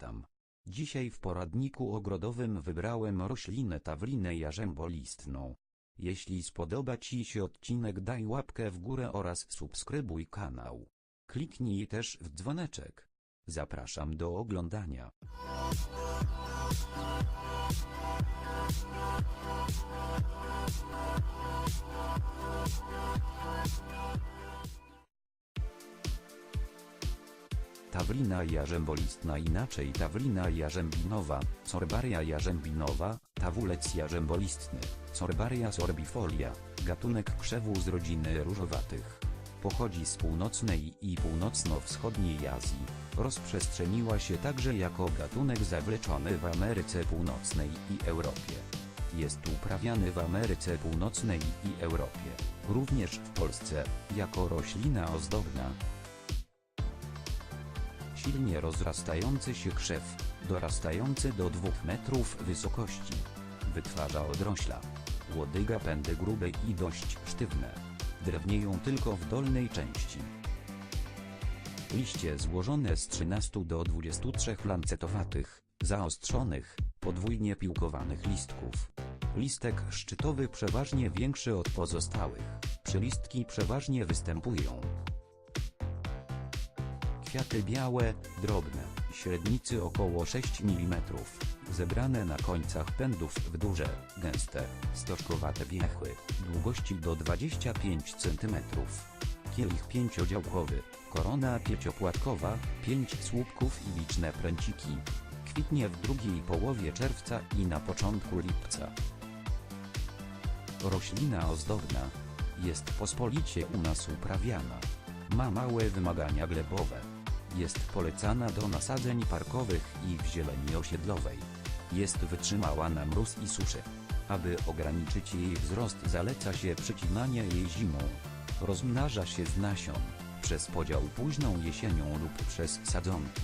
witam. Dzisiaj w poradniku ogrodowym wybrałem roślinę tawrinę jarzębolistną. Jeśli spodoba Ci się odcinek daj łapkę w górę oraz subskrybuj kanał. Kliknij też w dzwoneczek. Zapraszam do oglądania. Tawrina jarzębolistna inaczej tawrina jarzębinowa, sorbaria jarzębinowa, tawulec jarzębolistny, sorbaria sorbifolia, gatunek krzewu z rodziny różowatych. Pochodzi z północnej i północno-wschodniej Azji, rozprzestrzeniła się także jako gatunek zawleczony w Ameryce Północnej i Europie. Jest uprawiany w Ameryce Północnej i Europie, również w Polsce, jako roślina ozdobna, silnie rozrastający się krzew, dorastający do 2 metrów wysokości. Wytwarza odrośla. Łodyga pędy grube i dość sztywne. Drewnieją tylko w dolnej części. Liście złożone z 13 do 23 lancetowatych, zaostrzonych, podwójnie piłkowanych listków. Listek szczytowy przeważnie większy od pozostałych. Przylistki przeważnie występują. Kwiaty białe, drobne, średnicy około 6 mm, zebrane na końcach pędów w duże, gęste, stożkowate biechły, długości do 25 cm. Kielich pięciodziałkowy, korona pięciopłatkowa, 5 słupków i liczne pręciki. Kwitnie w drugiej połowie czerwca i na początku lipca. Roślina ozdobna. Jest pospolicie u nas uprawiana. Ma małe wymagania glebowe. Jest polecana do nasadzeń parkowych i w zieleni osiedlowej. Jest wytrzymała na mróz i suszę. Aby ograniczyć jej wzrost zaleca się przycinanie jej zimą. Rozmnaża się z nasion, przez podział późną jesienią lub przez sadzonki.